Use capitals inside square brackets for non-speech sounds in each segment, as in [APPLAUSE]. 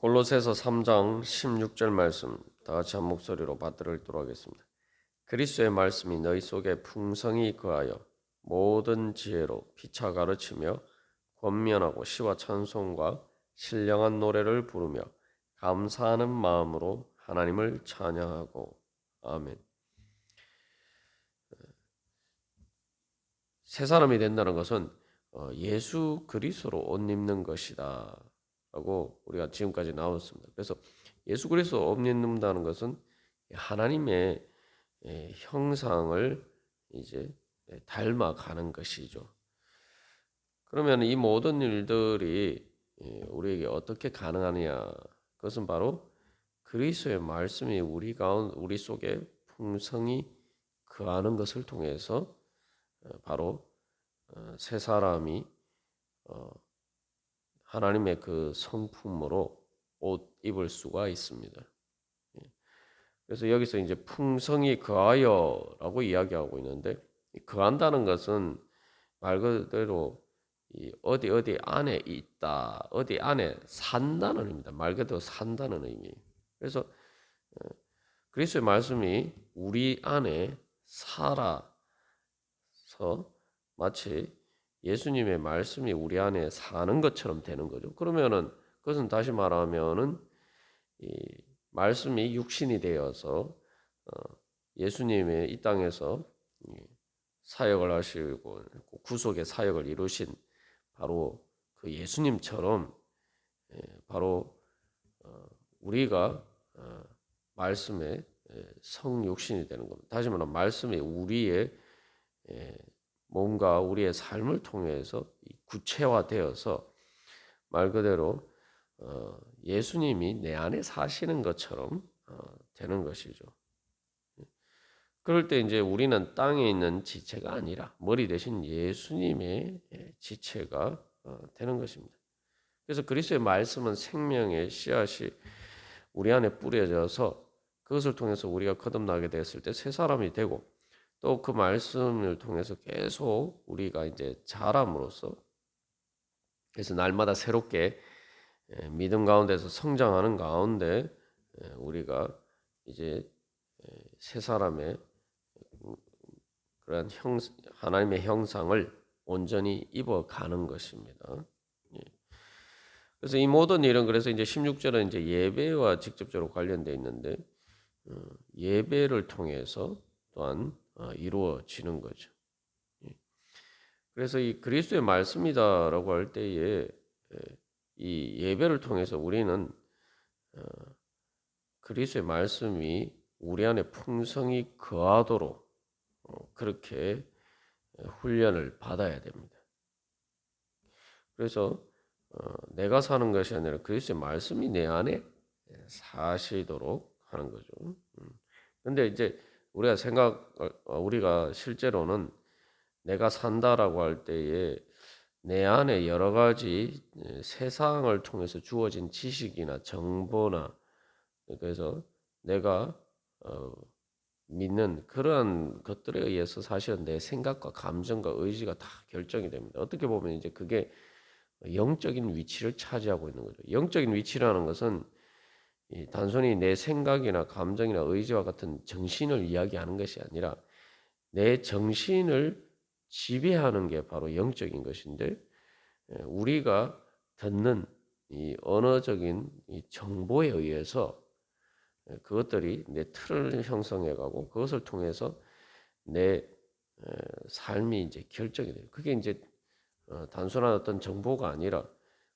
골로새서 3장 16절 말씀 다 같이 한 목소리로 받들어 읽도록 하겠습니다. 그리스도의 말씀이 너희 속에 풍성히 거하여 모든 지혜로 피차 가르치며 권면하고 시와 찬송과 신령한 노래를 부르며 감사하는 마음으로 하나님을 찬양하고 아멘. 새 사람이 된다는 것은 어, 예수 그리스도로 옷 입는 것이다. 라고 우리가 지금까지 나왔습니다. 그래서 예수 그리스도 옷 입는다는 것은 하나님의 예, 형상을 이제 닮아가는 것이죠. 그러면 이 모든 일들이 예, 우리에게 어떻게 가능하냐? 그것은 바로 그리스도의 말씀이 우리 가운 우리 속에 풍성히 거하는 것을 통해서 어, 바로 어, 새 사람이 어, 하나님의 그 성품으로 옷 입을 수가 있습니다. 예. 그래서 여기서 이제 풍성히 거하여라고 이야기하고 있는데 거한다는 것은 말 그대로 어디 어디 안에 있다, 어디 안에 산다는 의미입니다. 말 그대로 산다는 의미. 그래서 그리스도의 말씀이 우리 안에 살아서 마치 예수님의 말씀이 우리 안에 사는 것처럼 되는 거죠. 그러면은 그것은 다시 말하면은 이 말씀이 육신이 되어서 어 예수님의 이 땅에서 사역을 하시고 구속의 사역을 이루신 바로 그 예수님처럼 예, 바로 어, 우리가 어, 말씀의 성육신이 되는 겁니다. 다시 말하면 말씀이 우리의 몸과 우리의 삶을 통해서 구체화되어서 말 그대로 어, 예수님이 내 안에 사시는 것처럼 어, 되는 것이죠. 그럴 때 이제 우리는 땅에 있는 지체가 아니라 머리 대신 예수님의 예, 지체가 어, 되는 것입니다. 그래서 그리스도의 말씀은 생명의 씨앗이 우리 안에 뿌려져서 그것을 통해서 우리가 거듭나게 됐을 때 새 사람이 되고 또 그 말씀을 통해서 계속 우리가 이제 자람으로써 그래서 날마다 새롭게 예, 믿음 가운데서 성장하는 가운데 예, 우리가 이제 예, 새 사람의 그런 형 하나님의 형상을 온전히 입어가는 것입니다. 그래서 이 모든 일은 그래서 이제 16절은 이제 예배와 직접적으로 관련되어 있는데 어, 예배를 통해서 또한 어, 이루어지는 거죠. 예. 그래서 이 그리스도의 말씀이다라고 할 때에 예, 이 예배를 통해서 우리는 어, 그리스도의 말씀이 우리 안에 풍성히 거하도록 어, 그렇게 훈련을 받아야 됩니다. 그래서 내가 사는 것이 아니라 그리스도의 말씀이 내 안에 사시도록 하는 거죠. 음. 이제 우리가 생각 어, 우리가 실제로는 내가 산다라고 할 때에 내 안에 여러 가지 세상을 통해서 주어진 지식이나 정보나 그래서 내가 어, 믿는 그러한 것들에 의해서 사실은 내 생각과 감정과 의지가 다 결정이 됩니다. 어떻게 보면 이제 그게 영적인 위치를 차지하고 있는 거죠. 영적인 위치라는 것은 단순히 내 생각이나 감정이나 의지와 같은 정신을 이야기하는 것이 아니라 내 정신을 지배하는 게 바로 영적인 것인데 우리가 듣는 이 언어적인 이 정보에 의해서 그것들이 내 틀을 형성해 가고 그것을 통해서 내 삶이 이제 결정이 돼요. 그게 이제 어, 단순한 어떤 정보가 아니라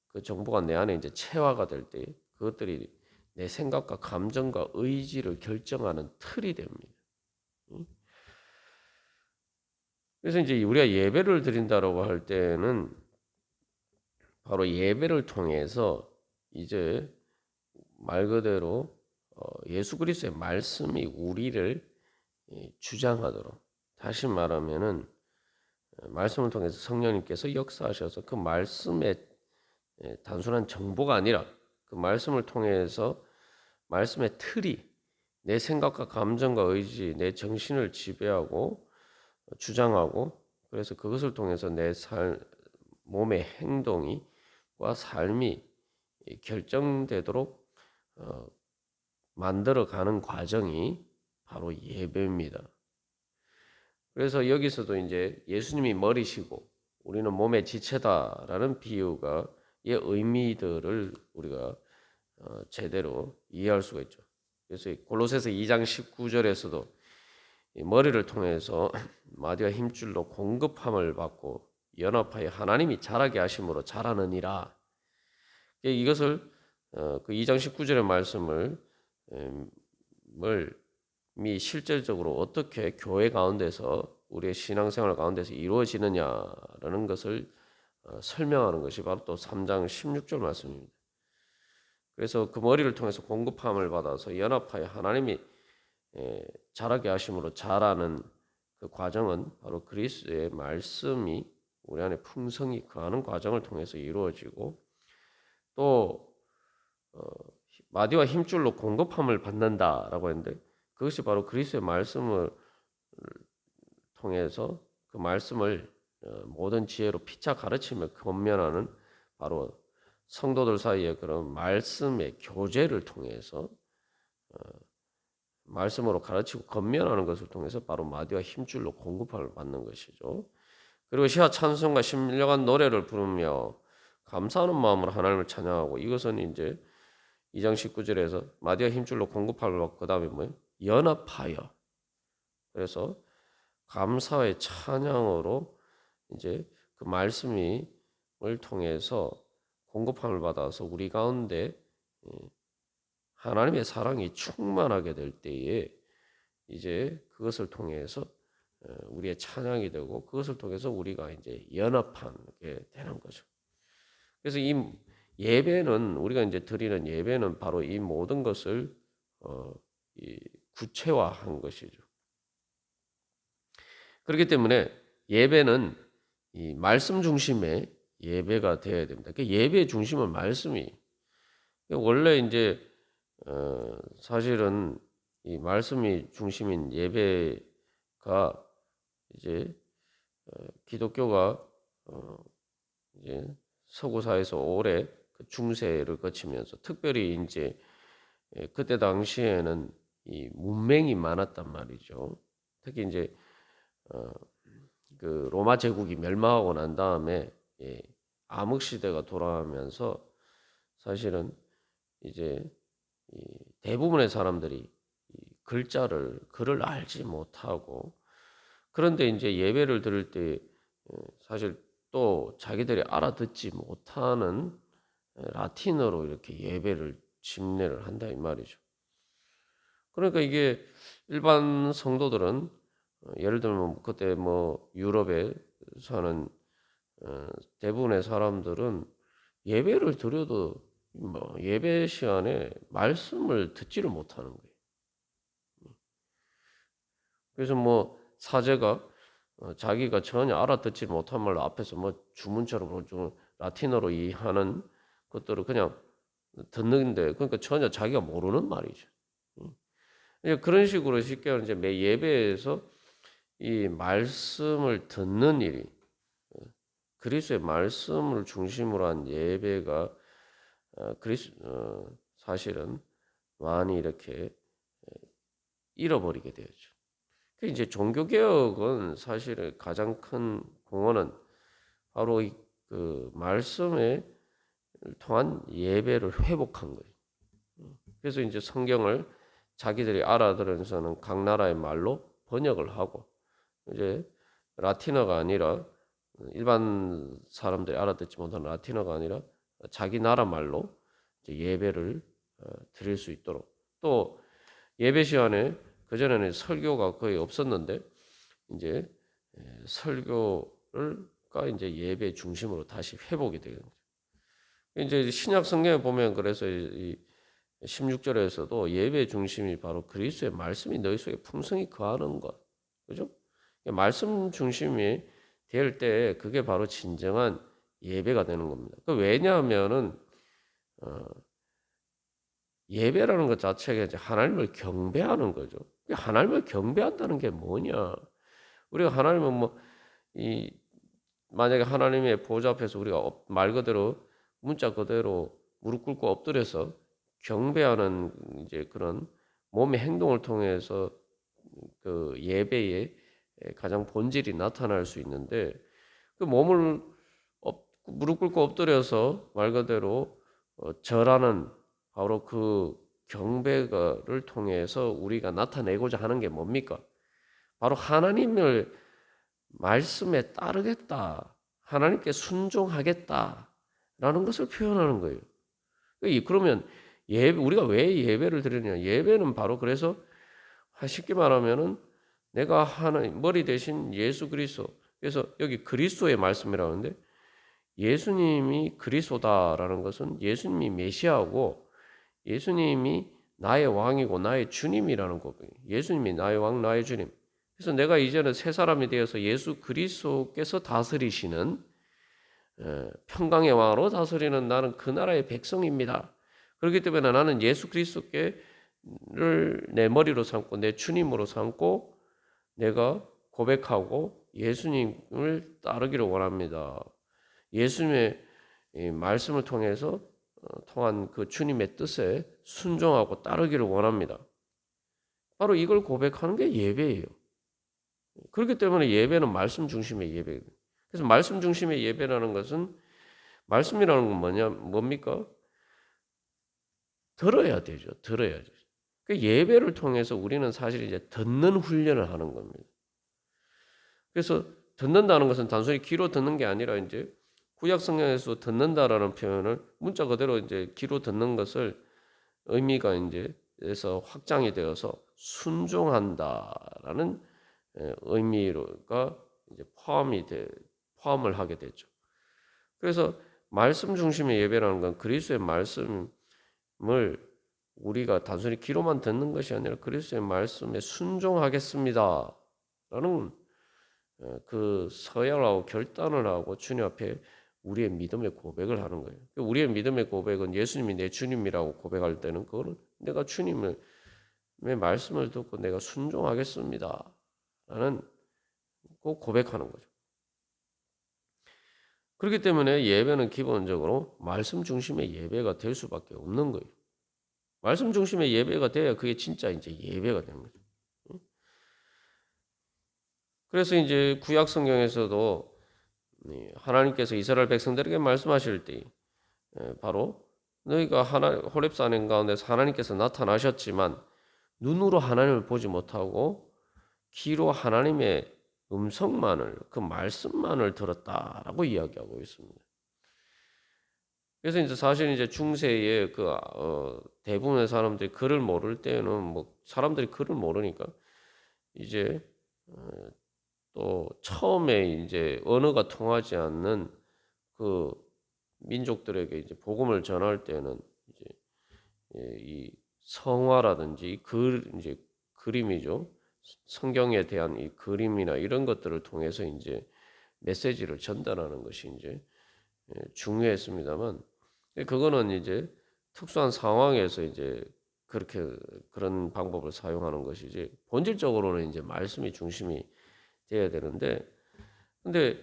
그 정보가 내 안에 이제 체화가 될 때 그것들이 내 생각과 감정과 의지를 결정하는 틀이 됩니다. 그래서 이제 우리가 예배를 드린다라고 할 때는 바로 예배를 통해서 이제 말 그대로 어, 예수 그리스도의 말씀이 우리를 주장하도록 다시 말하면은 어, 말씀을 통해서 성령님께서 역사하셔서 그 말씀의 단순한 정보가 아니라 그 말씀을 통해서 말씀의 틀이 내 생각과 감정과 의지, 내 정신을 지배하고 주장하고 그래서 그것을 통해서 내 삶, 몸의 행동이와 삶이 이 결정되도록 어, 만들어가는 과정이 바로 예배입니다. 그래서 여기서도 이제 예수님이 머리시고 우리는 몸의 지체다라는 비유가 이 의미들을 우리가 어, 제대로 이해할 수가 있죠. 그래서 이 골로새서 2장 19절에서도 이 머리를 통해서 [CLEARS THROAT] 마디와 힘줄로 공급함을 받고 연합하여 하나님이 자라게 하심으로 자라느니라. 이것을 어, 그 2장 19절의 말씀을 음, 미 실질적으로 어떻게 교회 가운데서 우리의 신앙생활 가운데서 이루어지느냐라는 것을 어, 설명하는 것이 바로 또 3장 16절 말씀입니다. 그래서 그 머리를 통해서 공급함을 받아서 연합하여 하나님이 에, 자라게 하심으로 자라는 그 과정은 바로 그리스도의 말씀이 우리 안에 풍성히 거하는 과정을 통해서 이루어지고 또 어, 마디와 힘줄로 공급함을 받는다라고 했는데 그것이 바로 그리스도의 말씀을 통해서 그 말씀을 어, 모든 지혜로 피차 가르치며 권면하는 바로 성도들 사이에 그런 말씀의 교제를 통해서 어, 말씀으로 가르치고 권면하는 것을 통해서 바로 마디와 힘줄로 공급함을 받는 것이죠. 그리고 시와 찬송과 신령한 노래를 부르며 감사하는 마음으로 하나님을 찬양하고 이것은 이제 2장 19절에서 마디와 힘줄로 공급함을 받고 그다음에 뭐예요? 연합하여 그래서 감사의 찬양으로 이제 그 말씀을 통해서 공급함을 받아서 우리 가운데 예, 하나님의 사랑이 충만하게 될 때에 이제 그것을 통해서 어, 우리의 찬양이 되고 그것을 통해서 우리가 이제 연합하게 되는 거죠. 그래서 이 예배는 우리가 이제 드리는 예배는 바로 이 모든 것을 어, 구체화한 것이죠. 그렇기 때문에 예배는 이 말씀 중심의 예배가 되어야 됩니다. 그 예배 중심은 말씀이 원래 이제 어 사실은 이 말씀이 중심인 예배가 이제 어 기독교가 어 이제 서구사에서 오래 그 중세를 거치면서 특별히 이제 그때 당시에는 이 문맹이 많았단 말이죠. 특히 이제 어, 그 로마 제국이 멸망하고 난 다음에 예, 암흑 시대가 돌아가면서 사실은 이제 대부분의 사람들이 글자를 글을 알지 못하고 그런데 이제 예배를 들을 때 어, 사실 또 자기들이 알아듣지 못하는 라틴어로 이렇게 예배를 집례를 한다 이 말이죠. 그러니까 이게 일반 성도들은 어, 예를 들면 그때 뭐 유럽에 사는 어, 대부분의 사람들은 예배를 드려도 뭐 예배 시간에 말씀을 듣지를 못하는 거예요. 그래서 뭐 사제가 어, 자기가 전혀 알아듣지 못한 말 앞에서 뭐 주문처럼 좀 라틴어로 이해하는 것들을 그냥 듣는데 그러니까 전혀 자기가 모르는 말이죠. 그런 식으로 쉽게 이제 매 예배에서 이 말씀을 듣는 일이 그리스의 말씀을 중심으로 한 예배가 어, 그리스 어, 사실은 많이 이렇게 잃어버리게 되었죠. 그 이제 종교 개혁은 사실은 가장 큰 공헌은 바로 그 말씀에 통한 예배를 회복한 거예요. 그래서 이제 성경을 자기들이 알아들으면서는 각 나라의 말로 번역을 하고 이제 라틴어가 아니라 일반 사람들이 알아듣지 못하는 라틴어가 아니라 자기 나라 말로 예배를 어, 드릴 수 있도록 또 예배 시간에 그 전에는 설교가 거의 없었는데 이제 설교를가 이제 예배 중심으로 다시 회복이 되는 거죠. 이제 신약 성경에 보면 그래서 이 16절에서도 예배 중심이 바로 그리스도의 말씀이 너희 속에 풍성히 거하는 것. 그죠? 말씀 중심이 될 때 그게 바로 진정한 예배가 되는 겁니다. 그 왜냐하면은 어, 예배라는 것 자체가 이제 하나님을 경배하는 거죠. 하나님을 경배한다는 게 뭐냐? 우리가 하나님은 뭐 이 만약에 하나님의 보좌 앞에서 우리가 말 그대로 문자 그대로 무릎 꿇고 엎드려서 경배하는 이제 그런 몸의 행동을 통해서 그 예배의 가장 본질이 나타날 수 있는데 그 몸을 엎, 무릎 꿇고 엎드려서 말 그대로 어, 절하는 바로 그 경배를 통해서 우리가 나타내고자 하는 게 뭡니까? 바로 하나님을 말씀에 따르겠다. 하나님께 순종하겠다라는 것을 표현하는 거예요. 그러면 예배 우리가 왜 예배를 드리냐? 예배는 바로 그래서 쉽게 말하면은 내가 하나님 머리 대신 예수 그리스도. 그래서 여기 그리스도의 말씀이라고 하는데 예수님이 그리스도다라는 것은 예수님이 메시아고 예수님이 나의 왕이고 나의 주님이라는 고백. 예수님이 나의 왕, 나의 주님. 그래서 내가 이제는 새 사람이 되어서 예수 그리스도께서 다스리시는 평강의 왕으로 다스리는 나는 그 나라의 백성입니다. 그렇기 때문에 나는 예수 그리스도께를 내 머리로 삼고 내 주님으로 삼고 내가 고백하고 예수님을 따르기를 원합니다. 예수님의 말씀을 통해서 어, 통한 그 주님의 뜻에 순종하고 따르기를 원합니다. 바로 이걸 고백하는 게 예배예요. 그렇기 때문에 예배는 말씀 중심의 예배. 그래서 말씀 중심의 예배라는 것은 말씀이라는 건 뭐냐 뭡니까? 들어야 되죠. 들어야죠. 그 예배를 통해서 우리는 사실 이제 듣는 훈련을 하는 겁니다. 그래서 듣는다는 것은 단순히 귀로 듣는 게 아니라 이제 구약 성경에서 듣는다라는 표현을 문자 그대로 이제 귀로 듣는 것을 의미가 이제 에서 확장이 되어서 순종한다라는 의미가 이제 포함이 돼 포함을 하게 되죠. 그래서 말씀 중심의 예배라는 건 그리스도의 말씀을 우리가 단순히 귀로만 듣는 것이 아니라 그리스도의 말씀에 순종하겠습니다 라는 그 서약하고 결단을 하고 주님 앞에 우리의 믿음의 고백을 하는 거예요. 우리의 믿음의 고백은 예수님이 내 주님이라고 고백할 때는 그거는 내가 주님의 말씀을 듣고 내가 순종하겠습니다. 라는 꼭 고백하는 거죠. 그렇기 때문에 예배는 기본적으로 말씀 중심의 예배가 될 수밖에 없는 거예요. 말씀 중심의 예배가 돼야 그게 진짜 이제 예배가 거죠. 그래서 이제 구약 성경에서도 하나님께서 이스라엘 백성들에게 말씀하실 때 바로 너희가 하나 호렙산 가운데서 하나님께서 나타나셨지만 눈으로 하나님을 보지 못하고 귀로 하나님의 음성만을 그 말씀만을 들었다라고 이야기하고 있습니다. 그래서 이제 사실 이제 중세의 그 어, 대부분의 사람들이 글을 모를 때는 뭐 사람들이 글을 모르니까 이제 어, 또 처음에 이제 언어가 통하지 않는 그 민족들에게 이제 복음을 전할 때는 이제 예, 이 성화라든지 글 이제 그림이죠. 성경에 대한 이 그림이나 이런 것들을 통해서 이제 메시지를 전달하는 것이 이제 예, 중요했습니다만 그거는 이제 특수한 상황에서 이제 그렇게 그런 방법을 사용하는 것이지 본질적으로는 이제 말씀이 중심이 돼야 되는데 근데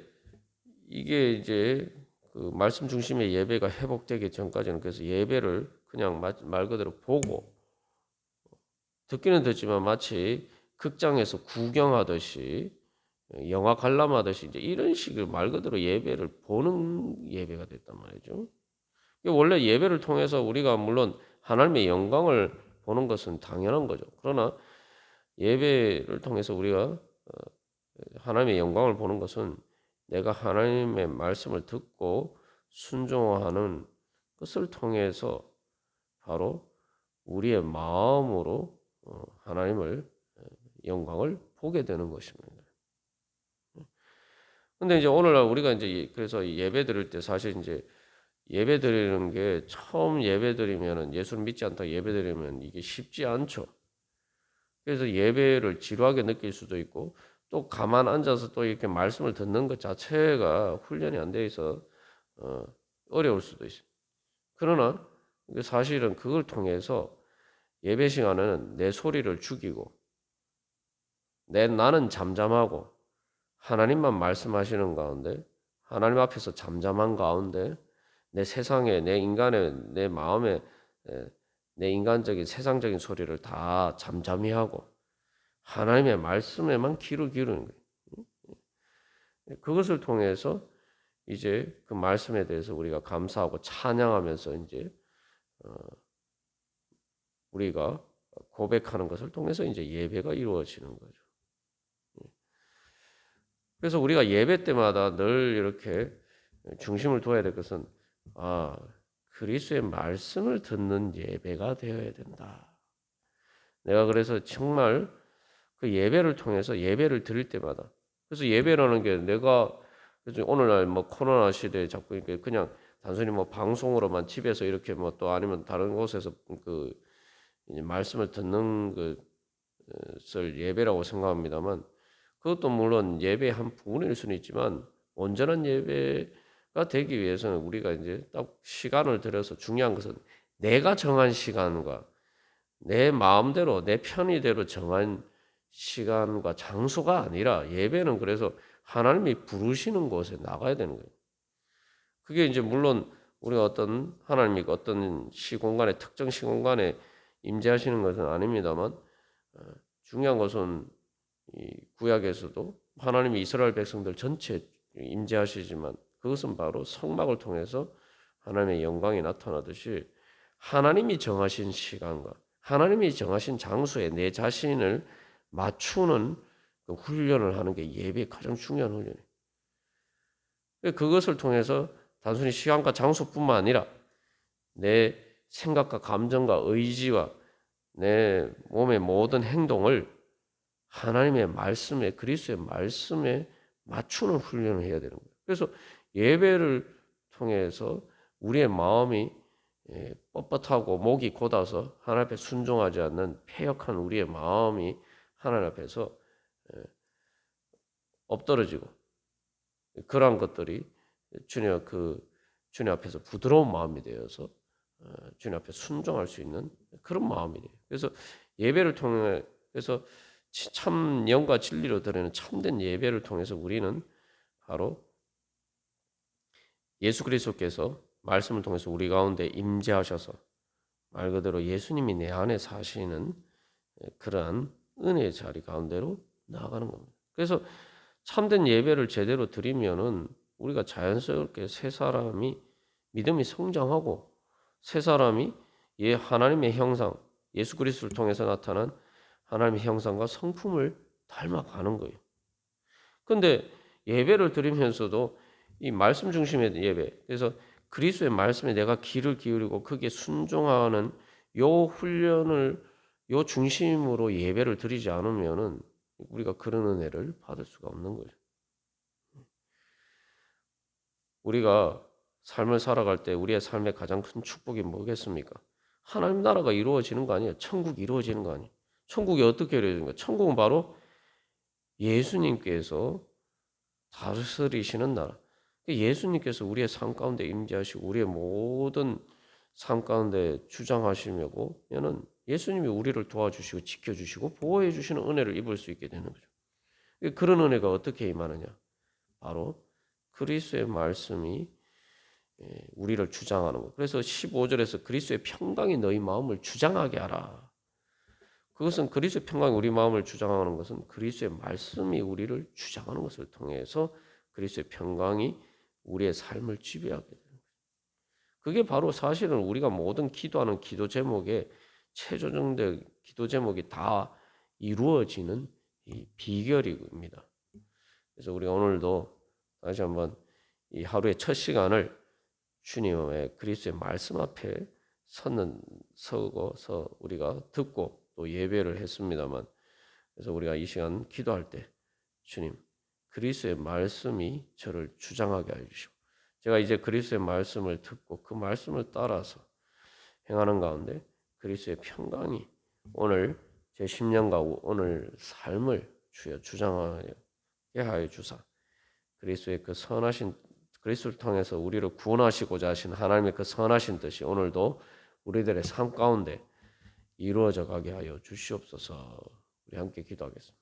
이게 이제 그 말씀 중심의 예배가 회복되기 전까지는 그래서 예배를 그냥 말 그대로 보고 듣기는 듣지만 마치 극장에서 구경하듯이 영화 관람하듯이 이제 이런 식의 말 그대로 예배를 보는 예배가 됐단 말이죠. 원래 예배를 통해서 우리가 물론 하나님의 영광을 보는 것은 당연한 거죠. 그러나 예배를 통해서 우리가 어, 하나님의 영광을 보는 것은 내가 하나님의 말씀을 듣고 순종하는 것을 통해서 바로 우리의 마음으로 어, 하나님을 어, 영광을 보게 되는 것입니다. 근데 이제 오늘날 우리가 이제 그래서 예배 드릴 때 사실 이제 예배 드리는 게 처음 예배 드리면은 예수를 믿지 않다 예배 드리면 이게 쉽지 않죠. 그래서 예배를 지루하게 느낄 수도 있고 또 가만 앉아서 또 이렇게 말씀을 듣는 것 자체가 훈련이 안 돼 있어 어, 어려울 수도 있어요. 그러나 사실은 그걸 통해서 예배 시간에는 내 소리를 죽이고 내 나는 잠잠하고 하나님만 말씀하시는 가운데 하나님 앞에서 잠잠한 가운데 내 세상에 내 인간의 내 마음에 에, 내 인간적인 세상적인 소리를 다 잠잠히 하고 하나님의 말씀에만 귀를 기울이는 거예요. 그것을 통해서 이제 그 말씀에 대해서 우리가 감사하고 찬양하면서 이제 어, 우리가 고백하는 것을 통해서 이제 예배가 이루어지는 거죠. 그래서 우리가 예배 때마다 늘 이렇게 중심을 둬야 될 것은 아 그리스도의 말씀을 듣는 예배가 되어야 된다. 내가 그래서 정말 그 예배를 통해서 예배를 드릴 때마다 그래서 예배라는 게 내가 그래서 오늘날 뭐 코로나 시대에 자꾸 이렇게 그냥 단순히 뭐 방송으로만 집에서 이렇게 뭐 또 아니면 다른 곳에서 그 말씀을 듣는 것을 예배라고 생각합니다만 그것도 물론 예배의 한 부분일 수는 있지만 온전한 예배가 되기 위해서는 우리가 이제 딱 시간을 들여서 중요한 것은 내가 정한 시간과 내 마음대로 내 편의대로 정한 시간과 장소가 아니라 예배는 그래서 하나님이 부르시는 곳에 나가야 되는 거예요. 그게 이제 물론 우리가 어떤 하나님이 어떤 시공간에 특정 시공간에 임재하시는 것은 아닙니다만 어, 중요한 것은 이 구약에서도 하나님이 이스라엘 백성들 전체 임재하시지만 그것은 바로 성막을 통해서 하나님의 영광이 나타나듯이 하나님이 정하신 시간과 하나님이 정하신 장소에 내 자신을 맞추는 그 훈련을 하는 게 예배의 가장 중요한 훈련이에요. 그것을 통해서 단순히 시간과 장소뿐만 아니라 내 생각과 감정과 의지와 내 몸의 모든 행동을 하나님의 말씀에 그리스도의 말씀에 맞추는 훈련을 해야 되는 거예요. 그래서 예배를 통해서 우리의 마음이 예, 뻣뻣하고 목이 곧아서 하나님 앞에 순종하지 않는 폐역한 우리의 마음이 하나님 앞에서 예, 엎드러지고 그러한 것들이 주님 그 주님 앞에서 부드러운 마음이 되어서 어, 주님 앞에 순종할 수 있는 그런 마음이 돼요. 그래서 예배를 통해 그래서 참 영과 진리로 드리는 참된 예배를 통해서 우리는 바로 예수 그리스도께서 말씀을 통해서 우리 가운데 임재하셔서 말 그대로 예수님이 내 안에 사시는 그러한 은혜의 자리 가운데로 나아가는 겁니다. 그래서 참된 예배를 제대로 드리면은 우리가 자연스럽게 새 사람이 믿음이 성장하고 새 사람이 예 하나님의 형상 예수 그리스도를 통해서 나타난 하나님의 형상과 성품을 닮아가는 거예요. 근데 예배를 드리면서도 이 말씀 중심의 예배. 그래서 그리스도의 말씀에 내가 귀를 기울이고 크게 순종하는 요 훈련을 요 중심으로 예배를 드리지 않으면은 우리가 그런 은혜를 받을 수가 없는 거죠. 우리가 삶을 살아갈 때 우리의 삶의 가장 큰 축복이 뭐겠습니까? 하나님 나라가 이루어지는 거 아니에요. 천국이 이루어지는 거 아니에요. 천국이 어떻게 이루어지는가? 천국은 바로 예수님께서 다스리시는 나라. 예수님께서 우리의 삶 가운데 임재하시고 우리의 모든 삶 가운데 주장하시며고 는 예수님이 우리를 도와주시고 지켜주시고 보호해 주시는 은혜를 입을 수 있게 되는 거죠. 그런 은혜가 어떻게 임하느냐? 바로 그리스도의 말씀이 예, 우리를 주장하는 것. 그래서 15절에서 그리스도의 평강이 너희 마음을 주장하게 하라. 그것은 그리스도의 평강이 우리 마음을 주장하는 것은 그리스도의 말씀이 우리를 주장하는 것을 통해서 그리스도의 평강이 우리의 삶을 지배하게 되는 거예요. 그게 바로 사실은 우리가 모든 기도하는 기도 제목에 최종적인 기도 제목이 다 이루어지는 이 비결입니다. 그래서 우리 오늘도 다시 한번 이 하루의 첫 시간을 주님의 그리스도의 말씀 앞에 서는 서고서 우리가 듣고 또 예배를 했습니다만 그래서 우리가 이 시간 기도할 때 주님 그리스도의 말씀이 저를 주장하게 해 주시고 제가 이제 그리스도의 말씀을 듣고 그 말씀을 따라서 행하는 가운데 그리스도의 평강이 오늘 제 10년과 오늘 삶을 주여 주장하게 하여 주사 그리스도의 그 선하신 그리스도를 통해서 우리를 구원하시고자 하신 하나님의 그 선하신 뜻이 오늘도 우리들의 삶 가운데 이루어져 가게 하여 주시옵소서. 우리 함께 기도하겠습니다.